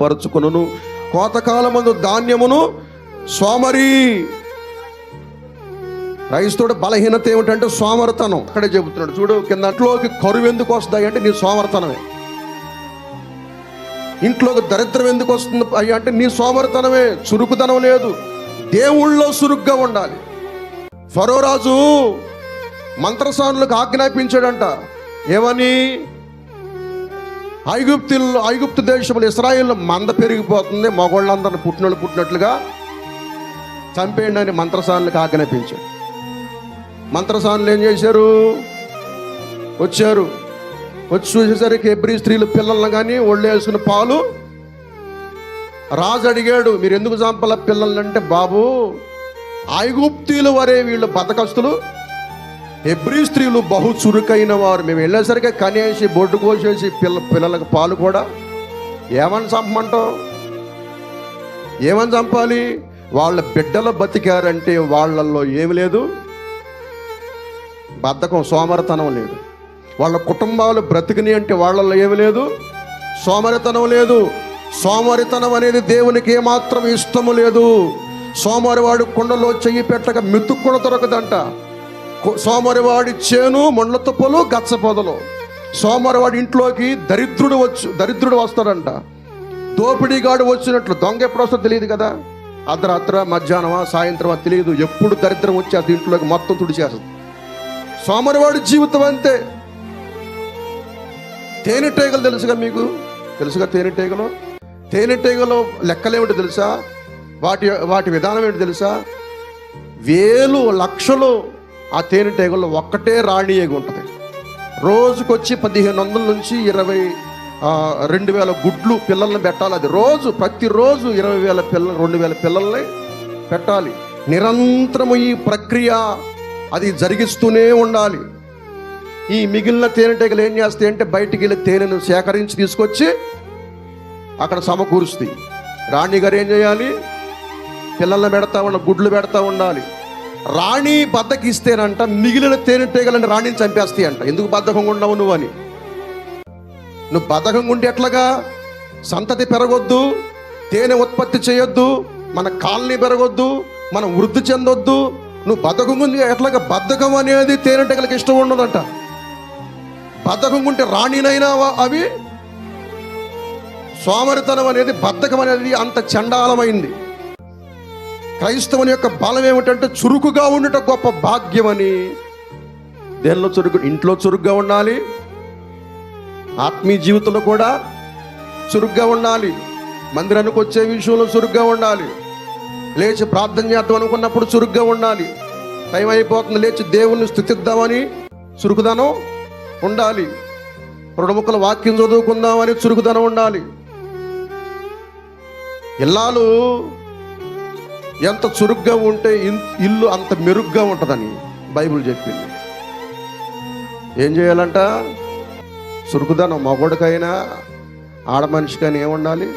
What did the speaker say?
పరుచుకును కోతకాలమందు ధాన్యమును సోమరి. క్రైస్తవుడు బలహీనత ఏమిటంటే సోమరతనం. అక్కడే చెబుతున్నాడు. చూడు కిందట్లోకి కరువు ఎందుకు వస్తాయి అంటే నీ సోమరతనమే. ఇంట్లోకి దరిద్రం ఎందుకు వస్తుంది అయ్యా అంటే నీ సోమరతనమే. చురుకుదనం లేదు. దేవుళ్ళో చురుగ్గా ఉండాలి. ఫరోరాజు మంత్రసానులకు ఆజ్ఞాపించాడంట. ఏమని? ఐగుప్తుల్లో ఐగుప్తు దేశంలో ఇస్రాయిల్లో మంద పెరిగిపోతుంది. మగవాళ్ళందరిని పుట్టినోళ్ళు పుట్టినట్లుగా చంపేయండి అని మంత్రసానులకు ఆజ్ఞాపించాడు మంత్రసానులు ఏం చేశారు? వచ్చారు. వచ్చి చూసేసరికి ఎబ్రి స్త్రీలు పిల్లలను కానీ ఒళ్ళు వేసుకున్న పాలు రాజు అడిగాడు మీరు ఎందుకు చంపల పిల్లల్ని? అంటే బాబు ఐగుప్తీలు వరే వీళ్ళు బతకస్తులు. ఎబ్రి స్త్రీలు బహు చురుకైన వారు. మేము వెళ్ళేసరికి కనేసి బొడ్డు కోసేసి పిల్ల పిల్లలకు పాలు కూడా. ఏమని చంపమంటాం ఏమని చంపాలి? వాళ్ళ బిడ్డలు బతికారంటే వాళ్ళల్లో ఏమి లేదు. బద్ధకం సోమరతనం లేదు. వాళ్ళ కుటుంబాలు బ్రతికిని అంటే వాళ్ళల్లో ఏమి లేదు. సోమరితనం లేదు. సోమరితనం అనేది దేవునికి ఏమాత్రం ఇష్టము లేదు. సోమవారి వాడు కుండలో చెయ్యి పెట్టక మెతుకు కూడా దొరకదంట. సోమరివాడి చేను మొండ్ల తుప్పలు గచ్చ పొదలు సోమరివాడి ఇంట్లోకి దరిద్రుడు వచ్చు దరిద్రుడు వస్తాడంట. దోపిడీగాడు వచ్చినట్లు దొంగ ఎప్పుడు వస్తుందో తెలియదు కదా? అర్ధరాత్ర మధ్యాహ్నమా సాయంత్రమా తెలియదు. ఎప్పుడు దరిద్రం వచ్చి అది ఇంట్లోకి మొత్తం తుడిచేస్తుంది. సోమరివాడి జీవితం అంతే. తేనెటీగలు తెలుసుగా మీకు? తెలుసుగా తేనెటీగలు తేనెటీగలు లెక్కలేమిటి తెలుసా? వాటి వాటి విధానం ఏంటి తెలుసా? వేలు లక్షలు ఆ తేనెటీగలు ఒక్కటే రాణియేగి ఉంటుంది. రోజుకొచ్చి పదిహేను వందల నుంచి ఇరవై రెండు వేల గుడ్లు పిల్లల్ని పెట్టాలి అది. రోజు ప్రతిరోజు ఇరవై వేల పిల్ల రెండు వేల పిల్లల్ని పెట్టాలి. నిరంతరము ఈ ప్రక్రియ అది జరిగిస్తూనే ఉండాలి. ఈ మిగిలిన తేనెటీగలు ఏం చేస్తాయి అంటే బయటికి వెళ్ళి తేనెను సేకరించి తీసుకొచ్చి అక్కడ సమకూరుస్తాయి. రాణి గారు ఏం చేయాలి? పిల్లల్ని పెడతా ఉండాలి గుడ్లు పెడతా ఉండాలి. రాణి బద్దకిస్తేనంట మిగిలిన తేనెటీగలని రాణిని చంపేస్తాయి అంట ఎందుకు బద్ధకంగా ఉండవు నువ్వు అని? నువ్వు బద్ధకంగా ఉంటే ఎట్లాగా? సంతతి పెరగొద్దు తేనె ఉత్పత్తి చేయొద్దు మన కాలనీ పెరగొద్దు మనం వృద్ధి చెందొద్దు. నువ్వు బద్ధకంగా ఉంది ఎట్లాగా? బద్ధకం అనేది తేనెటీగలకు ఇష్టం ఉండదంట. బద్ధకంగా ఉంటే రాణినైనా అవి సోమరితనం అనేది బద్ధకం అనేది అంత చండాలమైంది. క్రైస్తవుని యొక్క బలం ఏమిటంటే చురుకుగా ఉండటం గొప్ప భాగ్యమని. దేనిలో చురుకు? ఇంట్లో చురుగ్గా ఉండాలి. ఆత్మీయ జీవితంలో కూడా చురుగ్గా ఉండాలి. మందిరానికి వచ్చే విషయంలో చురుగ్గా ఉండాలి. లేచి ప్రార్థన చేద్దాం అనుకున్నప్పుడు చురుగ్గా ఉండాలి. టైం అయిపోతుంది లేచి దేవుణ్ణి స్థుతిద్దామని చురుకుదనం ఉండాలి. రెండు ముక్కల వాక్యం చదువుకుందామని చురుకుదనం ఉండాలి. ఇల్లాలు ఎంత చురుగ్గా ఉంటే ఇల్లు అంత మెరుగ్గా ఉంటుందని బైబిల్ చెప్పింది. ఏం చేయాలంట? చురుకుదనం మగోడికైనా ఆడ మనిషికైనా ఏముండాలి